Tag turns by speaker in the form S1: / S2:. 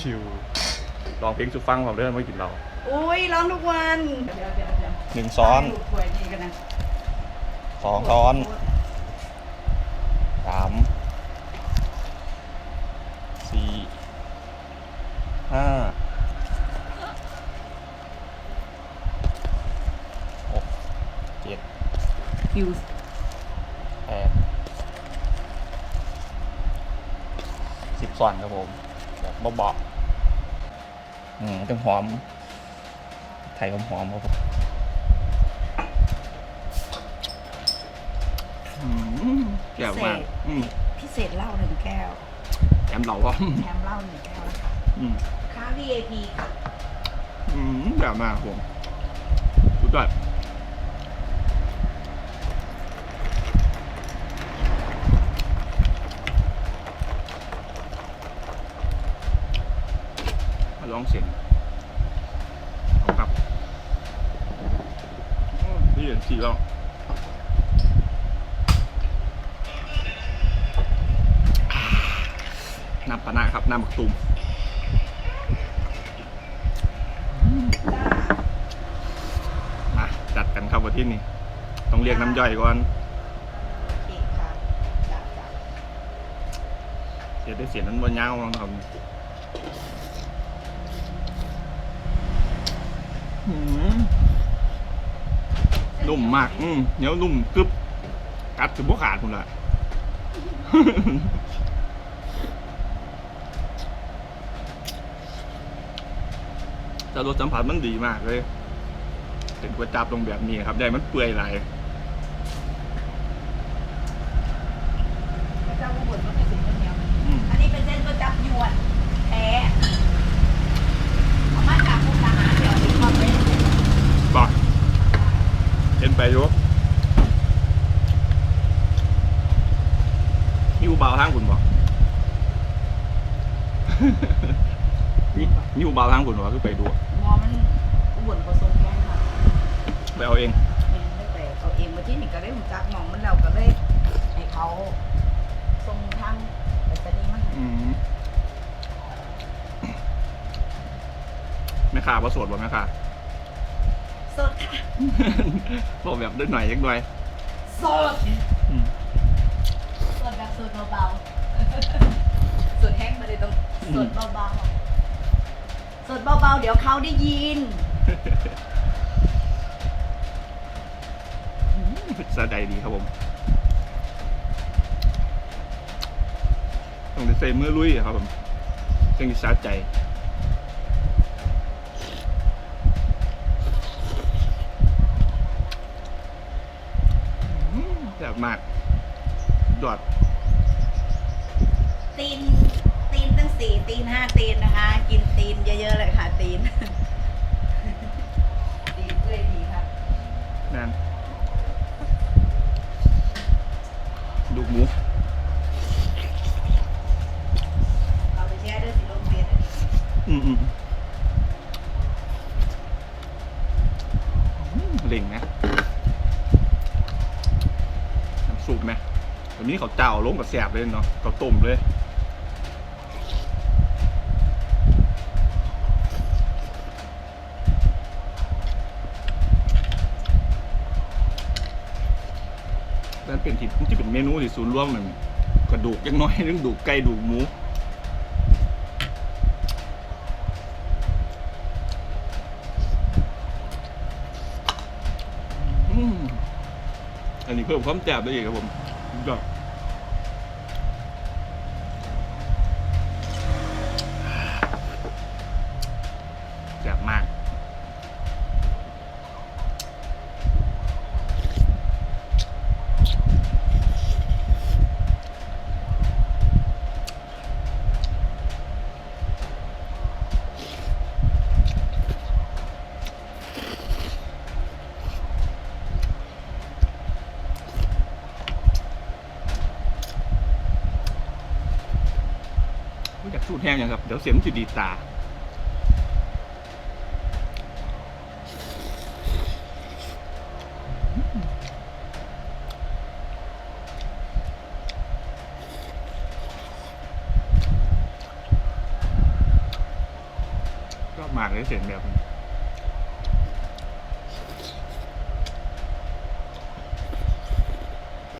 S1: ชิวๆลองเพลงสุฟังเราเรื่องไม่กินเรา
S2: อุ้ยร้องทุกวันเดี๋ยวเดี๋ยวเดี๋ยว
S1: หนึ่งซ้อน
S2: ให้ลูกถ้วยนี่กันนะ
S1: สองซ้อนสามสี่ห้าหกเจ็ด
S2: ฟิว
S1: แปดสิบส่วนครับผมแบบ เบาๆอืมต้องหอม ไทยหอมๆครับผมอืมแจ่วมากอืม
S2: พิเศษเหล้าหนึ่งแก้ว
S1: แถมเหล่าก็
S2: แถมเหล้าหนึ่งแก้วนะคะ
S1: อืม
S2: ค่า VIP ค่ะ
S1: อืมแจ่วมากครับผมสุดยอด มาลองเสียงเอาครับอืมนี่เห็นสีแล้วน้ำปะนะครับน้ำบักตุมมาจัดกันครับวันที่นี่ต้องเรียกน้ำย่อยก่อน
S2: โอเคค่ะจ้ะจ้ะ
S1: เสียได้เสียนั้นบนยาวนะครับหืม นุ่มมาก อืมเหนียวนุ่มกรึบกัดถึงพวกขาดคุณละแต่รสสัมผัสมันดีมากเลย เป็นก๋วยจับตรงแบบนี้ครับ ได้มันเปื่อยไหลาย
S2: พระเจ้าก็บ่นว่าไม่สุกไม่เหนียว
S1: อืม
S2: อันนี้เป็นเส้นก๋วยจับยวนแท้เอามาจากมุกดาหารเดี๋ยวมีความเป็น
S1: บอก เห็นไปอยู่นี่อูเบาทางคุณบอกนี่นี่อูเบาทางคุณบอกคือไปดู
S2: มอมันอุบลผสมแห้งค่ะ
S1: ไปเอาเอง
S2: แม่นไม่แต่เอาเองมาที่นี่ก็ได้หุ่นจักหมองมันเราก็เลยให้เขาส่งทางไปรษณีย์มัน
S1: อืมแม่ค้าประสวดบ่แม่ค้า
S2: สดค่ะ
S1: บอกแบบได้หน่อยยักหน่อย
S2: สด
S1: อืม
S2: สดแบบสดเบาๆ สดแห้งมาเลยต้องสดเบาๆ สดเบาๆ เดี๋ยวเขาได้ยิน
S1: สะใจดีครับผมต้องได้ใส่มือลุยอะครับผมจังสิสะใจ อืมแซ่ บมากยอด
S2: ตีน ตีนตั้งสี่ตีนห้าตีนนะคะ กินตีนเยอะๆเลยค่ะ ตีน ตีนเลยดีค่ะ
S1: นั่นดูกหมู
S2: เอาไปแช่ด้วยสีลมเปลี่ยนอันนี้
S1: อืมอืมอืมเล่งนะน้ำซุปไหม วันนี้เขาเจ้าลงกับแสบเลยเนาะเขาต้มเลยนั่นเป็นที่ที่เป็นเมนูที่ศูนย์รวมหนึ่งกระดูกยังน้อยนึงดูกไก่ดูกหมูอันนี้เพิ่มความแจ่บได้อีกครับผม ยอดแอยากสูดแห้งอย่างครับเดี๋ยวเสียงมันจะดีตามากเลยเสียงแบบนี้